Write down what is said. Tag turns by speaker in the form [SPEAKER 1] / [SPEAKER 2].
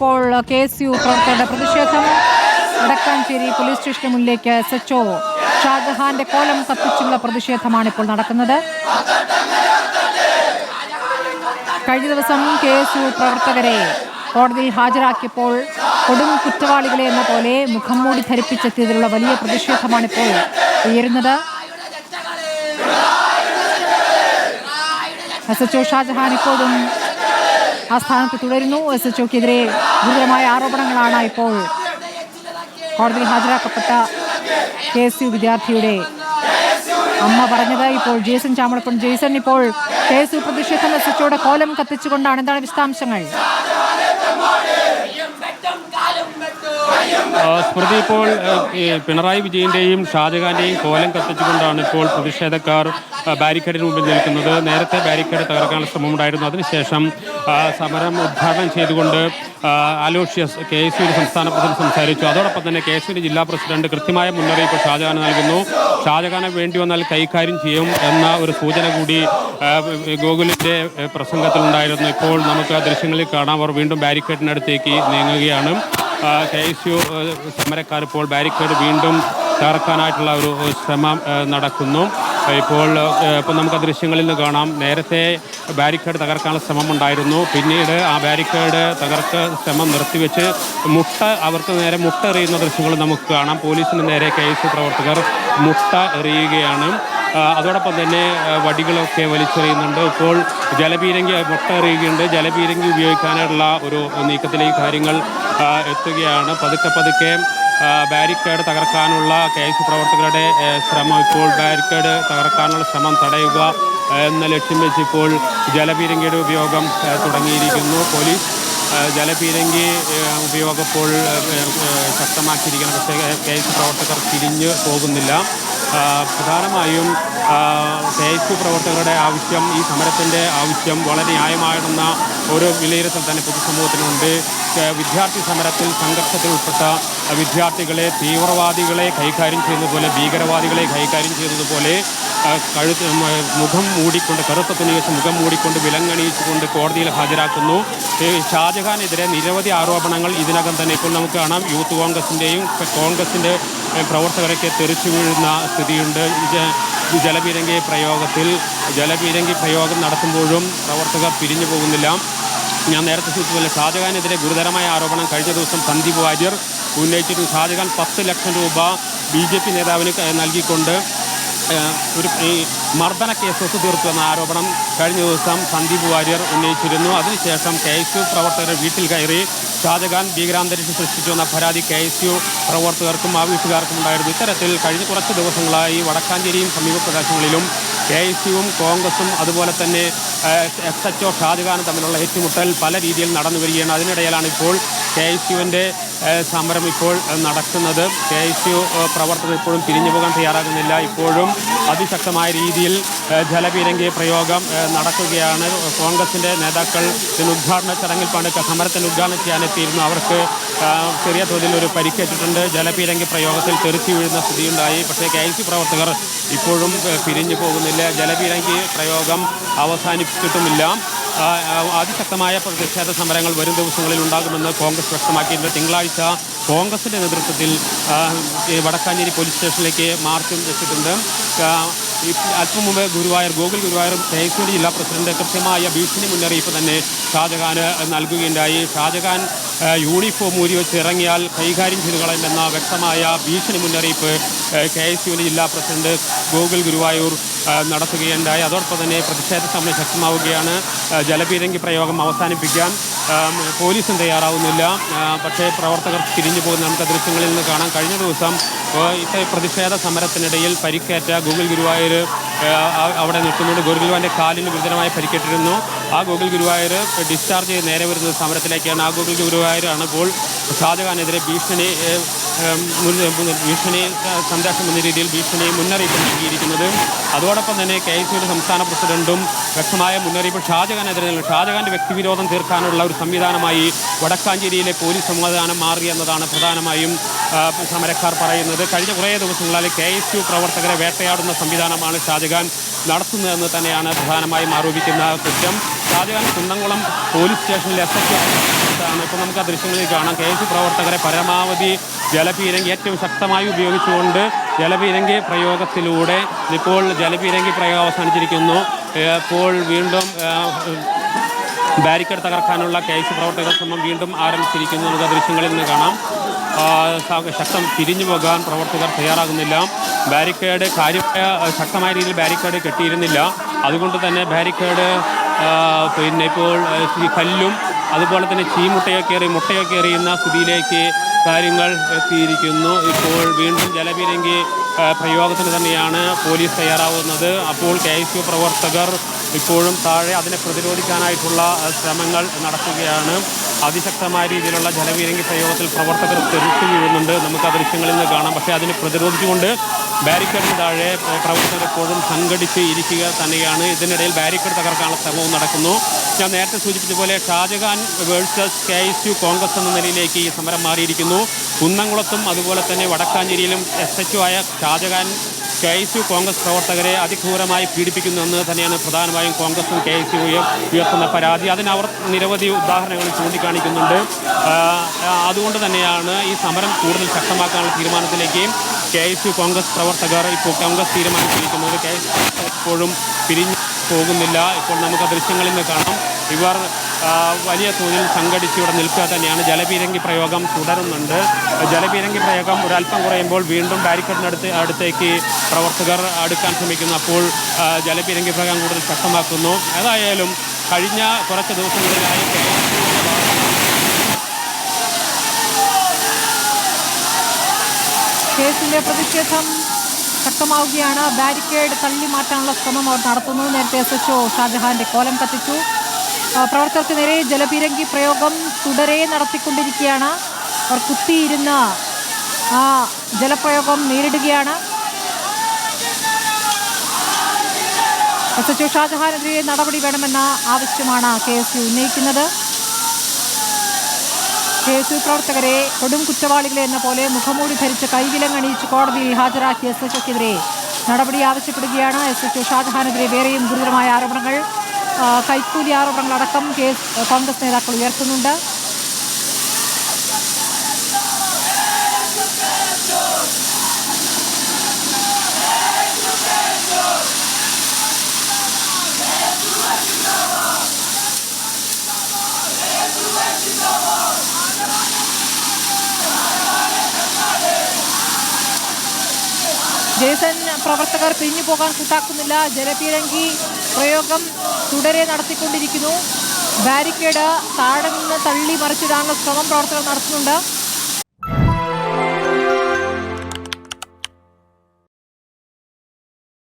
[SPEAKER 1] ഇപ്പോൾ K S U പ്രവർത്തകരുടെ പ്രതിഷേധം. വടക്കാഞ്ചേരി പോലീസ് സ്റ്റേഷന് മുന്നിലേക്ക് എസ് എച്ച് ഒ ഷാജഹാന്റെ കോലം കത്തിച്ചുള്ള പ്രതിഷേധമാണ് ഇപ്പോൾ നടക്കുന്നത്. കഴിഞ്ഞ ദിവസം കെ എസ് യു പ്രവർത്തകരെ കോടതിയിൽ ഹാജരാക്കിയപ്പോൾ കൊടും കുറ്റവാളികളെ എന്ന പോലെ മുഖം മൂടി ധരിപ്പിച്ചെത്തിയതിലുള്ള വലിയ പ്രതിഷേധമാണ് ഇപ്പോൾ ഉയരുന്നത്. എസ് എച്ച് ഒ ഷാജഹാൻ ഇപ്പോഴും ആ സ്ഥാനത്ത് തുടരുന്നു. എസ് എച്ച് ഒക്കെതിരെ ഗുരുതരമായ ആരോപണങ്ങളാണ് ഇപ്പോൾ കോടതിയിൽ ഹാജരാക്കപ്പെട്ട കെ എസ് യു വിദ്യാർത്ഥിയുടെ അമ്മ പറഞ്ഞത്. ഇപ്പോൾ ജേസൺ ചാമളപ്പൻ ജേസൺ ഇപ്പോൾ കെ എസ് യു പ്രതിഷേധം എസ് എച്ച് ഒയുടെ കോലം കത്തിച്ചുകൊണ്ടാണ്. എന്താണ് വിശദാംശങ്ങൾ
[SPEAKER 2] ആ, സ്മൃതി ഇപ്പോൾ പിണറായി വിജയന്റെയും ഷാജഹാന്റെയും കോലം കത്തിച്ചുകൊണ്ടാണ് ഇപ്പോൾ പ്രതിഷേധക്കാർ ബാരിക്കേഡിന് മുമ്പിൽ നിൽക്കുന്നത്. നേരത്തെ ബാരിക്കേഡ് തകർക്കാനുള്ള ശ്രമമുണ്ടായിരുന്നു. അതിനുശേഷം സമരം ഉദ്ഘാടനം ചെയ്തുകൊണ്ട് അലോഷ്യസ് കെ എസ് യു സംസ്ഥാന പ്രസിഡന്റ് സംസാരിച്ചു. അതോടൊപ്പം തന്നെ കെ എസ് യു ജില്ലാ പ്രസിഡന്റ് കൃത്യമായ മുന്നറിയിപ്പ് ഷാജഹാന് നൽകുന്നു. ഷാജഹാനെ വേണ്ടി വന്നാൽ കൈകാര്യം ചെയ്യും എന്ന ഒരു സൂചന കൂടി ഗോകുലിന്റെ പ്രസംഗത്തിലുണ്ടായിരുന്നു. ഇപ്പോൾ നമുക്ക് ദൃശ്യങ്ങളിൽ കാണാം. അവർ വീണ്ടും ബാരിക്കേഡിനടുത്തേക്ക് നീങ്ങുകയാണ്. കെ സമരക്കാർ ഇപ്പോൾ ബാരിക്കേഡ് വീണ്ടും തകർക്കാനായിട്ടുള്ള ഒരു ശ്രമം നടക്കുന്നു. ഇപ്പോൾ ഇപ്പോൾ നമുക്ക് ദൃശ്യങ്ങളിൽ നിന്ന് കാണാം. നേരത്തെ ബാരിക്കേഡ് തകർക്കാനുള്ള ശ്രമം ഉണ്ടായിരുന്നു. പിന്നീട് ആ ബാരിക്കേഡ് തകർക്ക ശ്രമം നിർത്തിവെച്ച് മുട്ട അവർക്ക് നേരെ മുട്ട എറിയുന്ന ദൃശ്യങ്ങൾ നമുക്ക് കാണാം. പോലീസിന് നേരെ കെ എസ് പ്രവർത്തകർ മുട്ട എറിയുകയാണ്. അതോടൊപ്പം തന്നെ വടികളൊക്കെ വലിച്ചെറിയുന്നുണ്ട്. ഇപ്പോൾ ജലപീരങ്കി മുട്ട എറിയുകയുണ്ട്. ജലപീരങ്കി ഉപയോഗിക്കാനുള്ള ഒരു നീക്കത്തിലേക്ക് കാര്യങ്ങൾ എത്തുകയാണ്. പതുക്കെ പതുക്കെ ബാരിക്കേഡ് തകർക്കാനുള്ള കെ എസ് പ്രവർത്തകരുടെ ശ്രമം ഇപ്പോൾ ബാരിക്കേഡ് തകർക്കാനുള്ള ശ്രമം തടയുക എന്ന ലക്ഷ്യം വെച്ച് ഇപ്പോൾ ജലപീരങ്കിയുടെ ഉപയോഗം തുടങ്ങിയിരിക്കുന്നു. പോലീസ് ജലപീരങ്കി ഉപയോഗം ഇപ്പോൾ ശക്തമാക്കിയിരിക്കണം പക്ഷേ കെ എസ് പ്രവർത്തകർ തിരിഞ്ഞു പോകുന്നില്ല. പ്രധാനമായും കെ പ്രവർത്തകരുടെ ആവശ്യം ഈ സമരത്തിന്റെ ആവശ്യം വളരെ ന്യായമായിരുന്ന ഒരു വിലയിരുത്തൽ തന്നെ പൊതുസമൂഹത്തിനുണ്ട്. വിദ്യാർത്ഥി സമരത്തിൽ സംഘർഷത്തിൽ ഉൾപ്പെട്ട വിദ്യാർത്ഥികളെ തീവ്രവാദികളെ കൈകാര്യം ചെയ്യുന്നതുപോലെ ഭീകരവാദികളെ കൈകാര്യം ചെയ്യുന്നതുപോലെ കഴുത്ത് മുഖം മൂടിക്കൊണ്ട് കറുത്ത തുണി മുഖം മൂടിക്കൊണ്ട് വിലങ്ങണിയിച്ചുകൊണ്ട് കോടതിയിൽ ഹാജരാക്കുന്നു. ഷാജഹാനെതിരെ നിരവധി ആരോപണങ്ങൾ ഇതിനകം തന്നെ ഇപ്പോൾ നമുക്ക് കാണാം. യൂത്ത് കോൺഗ്രസിന്റെയും കോൺഗ്രസിന്റെ പ്രവർത്തകരൊക്കെ തെറിച്ചു വീഴുന്ന സ്ഥിതിയുണ്ട്. ജലപീരങ്കി പ്രയോഗത്തിൽ ജലപീരങ്കി പ്രയോഗം നടത്തുമ്പോഴും പ്രവർത്തകർ പിരിഞ്ഞു പോകുന്നില്ല. ഞാൻ നേരത്തെ സൂചിപ്പിച്ചപോലെ ഷാജഹാനെതിരെ ഗുരുതരമായ ആരോപണം കഴിഞ്ഞ ദിവസം സന്ദീപ് വാര്യർ ഉന്നയിച്ചിരുന്നു. ഷാജഹാൻ പത്ത് ലക്ഷം രൂപ ബി ജെ പി നേതാവിന് നൽകിക്കൊണ്ട് ഒരു ഈ മർദ്ദന കേസ് ഒത്തുതീർത്തു എന്ന ആരോപണം കഴിഞ്ഞ ദിവസം സന്ദീപ് വാര്യർ ഉന്നയിച്ചിരുന്നു. അതിനുശേഷം കെ എസ് യു പ്രവർത്തകരുടെ വീട്ടിൽ കയറി ഷാജഹാൻ ഭീകരാന്തരീക്ഷം സൃഷ്ടിച്ചു എന്ന പരാതി കെ എസ് യു പ്രവർത്തകർക്കും ആ വീട്ടുകാർക്കും ഉണ്ടായിരുന്നു. ഇത്തരത്തിൽ കഴിഞ്ഞ കുറച്ച് ദിവസങ്ങളായി വടക്കാഞ്ചേരിയും സമീപ പ്രദേശങ്ങളിലും കെ എസ് യുവും കോൺഗ്രസും അതുപോലെ തന്നെ എസ് എച്ച് ഒ ഷാജഹാനും തമ്മിലുള്ള ഏറ്റുമുട്ടൽ പല രീതിയിൽ നടന്നു വരികയാണ് അതിനിടയിലാണ് ഇപ്പോൾ കെ എസ് യുവിന്റെ സമരം ഇപ്പോൾ നടക്കുന്നത്. കെ എസ് യു പ്രവർത്തകർ ഇപ്പോഴും പിരിഞ്ഞു പോകാൻ തയ്യാറാകുന്നില്ല. ഇപ്പോഴും അതിശക്തമായ രീതിയിൽ ജലപീരങ്കി പ്രയോഗം നടക്കുകയാണ്. കോൺഗ്രസിന്റെ നേതാക്കൾ ഇതിന് ഉദ്ഘാടന ചടങ്ങിൽ പണ്ട് സമരത്തിന് ഉദ്ഘാടനം ചെയ്യാനെത്തിയിരുന്നു. അവർക്ക് ചെറിയ തോതിൽ ഒരു പരിക്കേറ്റിട്ടുണ്ട്. ജലപീരങ്കി പ്രയോഗത്തിൽ തെറിച്ചു വീഴുന്ന സ്ഥിതിയുണ്ടായി. പക്ഷേ കെ പ്രവർത്തകർ ഇപ്പോഴും പിരിഞ്ഞു പോകുന്നില്ല. ജലപീരങ്കി പ്രയോഗം അവസാനിപ്പിച്ചിട്ടുമില്ല അതിശക്തമായ പ്രതിഷേധ സമരങ്ങൾ വരും ദിവസങ്ങളിൽ ഉണ്ടാകുമെന്ന് കോൺഗ്രസ് വ്യക്തമാക്കിയിട്ടുണ്ട്. തിങ്കളാഴ്ച കോൺഗ്രസിന്റെ നേതൃത്വത്തിൽ വടക്കാഞ്ചേരി പോലീസ് സ്റ്റേഷനിലേക്ക് മാർച്ചും വെച്ചിട്ടുണ്ട് അല്പം മുമ്പ് ഗുരുവായൂർ ഗോകുൽ ഗുരുവായൂർ കെ ജില്ലാ പ്രസിഡന്റ് കൃത്യമായ ഭീഷണി മുന്നറിയിപ്പ് തന്നെ ഷാജഹാന് നൽകുകയുണ്ടായി. ഷാജഹാൻ യൂണിഫോം ഊരി വെച്ച് ഇറങ്ങിയാൽ കൈകാര്യം ചെയ്തു കളയുമെന്ന വ്യക്തമായ ഭീഷണി മുന്നറിയിപ്പ് കെ എസ് യുവിന്റെ ജില്ലാ പ്രസിഡന്റ് ഗോകുൽ ഗുരുവായൂർ നടത്തുകയുണ്ടായി. അതോടൊപ്പം തന്നെ പ്രതിഷേധ സമരം ശക്തമാവുകയാണ്. ജലപീരങ്കി പ്രയോഗം അവസാനിപ്പിക്കാൻ പോലീസും തയ്യാറാവുന്നില്ല. പക്ഷേ പ്രവർത്തകർ തിരിഞ്ഞു പോകുന്ന നമുക്ക് ദൃശ്യങ്ങളിൽ നിന്ന് കാണാം. കഴിഞ്ഞ ദിവസം ഇത്തെ പ്രതിഷേധ സമരത്തിനിടയിൽ പരിക്കേറ്റ ഗൂഗിൾ ഗുരുവായൂർ അവിടെ നിൽക്കുന്നുണ്ട് ഗുരുവായൂരിന്റെ കാലിന് ഗുരുതരമായി പരിക്കേറ്റിരുന്നു. ആ ഗൂഗിൾ ഗുരുവായൂർ ഡിസ്ചാർജ് ചെയ്ത് നേരെ വരുന്നത് സമരത്തിലേക്കാണ്. ആ ഗൂഗിൾ ഗുരുവായൂരാണ് ഇപ്പോൾ ഷാജഹാനെതിരെ ഭീഷണി ഭീഷണി സംരക്ഷണം എന്ന രീതിയിൽ ഭീഷണി മുന്നറിയിപ്പ് നൽകിയിരിക്കുന്നത്. അതോടൊപ്പം തന്നെ കെ ഐ സിയുടെ സംസ്ഥാന പ്രസിഡന്റും വ്യക്തമായ മുന്നറിയിപ്പ് ഷാജഹാനെതിരെ നൽകും ഷാജഹാന്റെ വ്യക്തിവിരോധം തീർക്കാനുള്ള ഒരു സംവിധാനമായി വടക്കാഞ്ചേരിയിലെ പോലീസ് സംവിധാനം മാറി എന്നതാണ് പ്രധാനമായും സമരക്കാർ പറയുന്നത്. കഴിഞ്ഞ കുറേ ദിവസങ്ങളിൽ കെ എസ് യു പ്രവർത്തകരെ വേട്ടയാടുന്ന സംവിധാനമാണ് ഷാജഹാൻ നടത്തുന്നതെന്ന് തന്നെയാണ് പ്രധാനമായും ആരോപിക്കുന്ന കുറ്റം. ഷാജഹാൻ കുന്നംകുളം പോലീസ് സ്റ്റേഷനിൽ എസ് എച്ച് ആണ്. ഇപ്പോൾ നമുക്ക് ആ ദൃശ്യങ്ങളിൽ കാണാം. കെ എസ് പ്രവർത്തകരെ പരമാവധി ജലപീരങ്കി ഏറ്റവും ശക്തമായി ഉപയോഗിച്ചുകൊണ്ട് ജലപീരങ്കി പ്രയോഗത്തിലൂടെ ഇപ്പോൾ ജലപീരങ്കി പ്രയോഗം അവസാനിച്ചിരിക്കുന്നു. ഇപ്പോൾ വീണ്ടും ബാരിക്കേഡ് തകർക്കാനുള്ള കെ എസ് പ്രവർത്തകർ ശ്രമം വീണ്ടും ആരംഭിച്ചിരിക്കുന്നു നമുക്ക് ദൃശ്യങ്ങളിൽ നിന്ന് കാണാം. ശക്തം തിരിഞ്ഞു പോകാൻ പ്രവർത്തകർ തയ്യാറാകുന്നില്ല. ബാരിക്കേഡ് കാര്യമായ ശക്തമായ രീതിയിൽ ബാരിക്കേഡ് കെട്ടിയിരുന്നില്ല. അതുകൊണ്ട് തന്നെ ബാരിക്കേഡ് പിന്നെ ഇപ്പോൾ ഈ കല്ലും അതുപോലെ തന്നെ ചീമുട്ടയൊക്കെ എറി മുട്ടയൊക്കെ എറിയുന്ന സ്ഥിതിയിലേക്ക് കാര്യങ്ങൾ എത്തിയിരിക്കുന്നു. ഇപ്പോൾ വീണ്ടും ജലപീരങ്കി പ്രയോഗത്തിന് തന്നെയാണ് പോലീസ് തയ്യാറാവുന്നത്. അപ്പോൾ കെ എസ് യു പ്രവർത്തകർ ഇപ്പോഴും താഴെ അതിനെ പ്രതിരോധിക്കാനായിട്ടുള്ള ശ്രമങ്ങൾ നടക്കുകയാണ് അതിശക്തമായ രീതിയിലുള്ള ജലവീരങ്കി പ്രയോഗത്തിൽ പ്രവർത്തകർ തെറിച്ചു വീഴുന്നുണ്ട്. നമുക്ക് ആ ദൃശ്യങ്ങളിൽ നിന്ന് കാണാം. പക്ഷേ അതിനെ പ്രതിരോധിച്ചുകൊണ്ട് ബാരിക്കേഡിന് താഴെ പ്രവർത്തകരെപ്പോഴും സംഘടിച്ച് ഇരിക്കുക തന്നെയാണ്. ഇതിനിടയിൽ ബാരിക്കേഡ് തകർക്കാനുള്ള ശ്രമവും നടക്കുന്നു. ഞാൻ നേരത്തെ സൂചിപ്പിച്ചതുപോലെ Shajahan versus K S U Congress എന്ന നിലയിലേക്ക് ഈ സമരം മാറിയിരിക്കുന്നു. കുന്നംകുളത്തും അതുപോലെ തന്നെ വടക്കാഞ്ചേരിയിലും എസ് എച്ച് ആയ Shajahan K S U Congress പ്രവർത്തകരെ അതിക്രൂരമായി പീഡിപ്പിക്കുന്നുവെന്ന് തന്നെയാണ് പ്രധാനമായും കോൺഗ്രസും കെ എസ് യുയും ഉയർത്തുന്ന പരാതി. അതിനവർ നിരവധി ഉദാഹരണങ്ങൾ ചൂണ്ടിക്കാണിക്കുന്നുണ്ട്. അതുകൊണ്ട് തന്നെയാണ് ഈ സമരം കൂടുതൽ ശക്തമാക്കാനുള്ള തീരുമാനത്തിലേക്ക് കെ എസ് യു കോൺഗ്രസ് പ്രവർത്തകർ ഇപ്പോൾ കോൺഗ്രസ് തീരുമാനിച്ചിരിക്കുന്നത് കെ എസ് എപ്പോഴും പിരിഞ്ഞു പോകുന്നില്ല. ഇപ്പോൾ നമുക്ക് ദൃശ്യങ്ങളിൽ നിന്ന് കാണാം. ഇവർ വലിയ തോതിൽ സംഘടിച്ച് ഇവിടെ നിൽക്കുക തന്നെയാണ്. ജലപീരങ്കി പ്രയോഗം തുടരുന്നുണ്ട്. ജലപീരങ്കി പ്രയോഗം ഒരല്പം കുറയുമ്പോൾ വീണ്ടും ബാരിക്കേഡിനടുത്ത് അടുത്തേക്ക് പ്രവർത്തകർ അടുക്കാൻ ശ്രമിക്കുന്നു. അപ്പോൾ ജലപീരങ്കി പ്രയോഗം കൂടുതൽ ശക്തമാക്കുന്നു. ഏതായാലും കഴിഞ്ഞ കുറച്ച് ദിവസങ്ങളിലായി കെ എസ് യുവിന്റെ ഭാഗത്ത്
[SPEAKER 1] കേസിന്റെ പ്രതിഷേധം ശക്തമാവുകയാണ്. ബാരിക്കേഡ് തള്ളി മാറ്റാനുള്ള ശ്രമം അവർ നടത്തുന്നു. നേരത്തെ എസ് എച്ച് ഷാജഹാന്റെ കോലം കത്തിച്ചു. പ്രവർത്തകർക്ക് നേരെ ജലപീരങ്കി പ്രയോഗം തുടരെ നടത്തിക്കൊണ്ടിരിക്കുകയാണ്. അവർ കുത്തിയിരുന്ന് ആ ജലപ്രയോഗം നേരിടുകയാണ്. എസ് എച്ച് ഷാജഹാനെതിരെ നടപടി വേണമെന്ന ആവശ്യമാണ് കെ എസ് യു ഉന്നയിക്കുന്നത്. കെ എസ് യു പ്രവർത്തകരെ കൊടും കുറ്റവാളികളെ എന്ന പോലെ മുഖമൂടി ധരിച്ച് കൈവിലങ്ങണിയിച്ച് കോടതിയിൽ ഹാജരാക്കിയ എസ് എച്ച് ഒക്കെതിരെ നടപടി ആവശ്യപ്പെടുകയാണ്. എസ് എച്ച് ഷാജഹാനെതിരെ വേറെയും ഗുരുതരമായ ആരോപണങ്ങൾ കൈക്കൂലി ആരോപണങ്ങളടക്കം കേസ് കോൺഗ്രസ് നേതാക്കൾ ഉയർത്തുന്നുണ്ട്. ജേസൺ പ്രവർത്തകർ പിരിഞ്ഞു പോകാൻ കൂട്ടാക്കുന്നില്ല. ജലപീരങ്കി പ്രയോഗം തുടരെ നടത്തിക്കൊണ്ടിരിക്കുന്നു. ബാരിക്കേഡ് താഴെ നിന്ന് തള്ളി മറിച്ചിടാനുള്ള ശ്രമം. പ്രവർത്തകർ നടത്തുന്നുണ്ട്.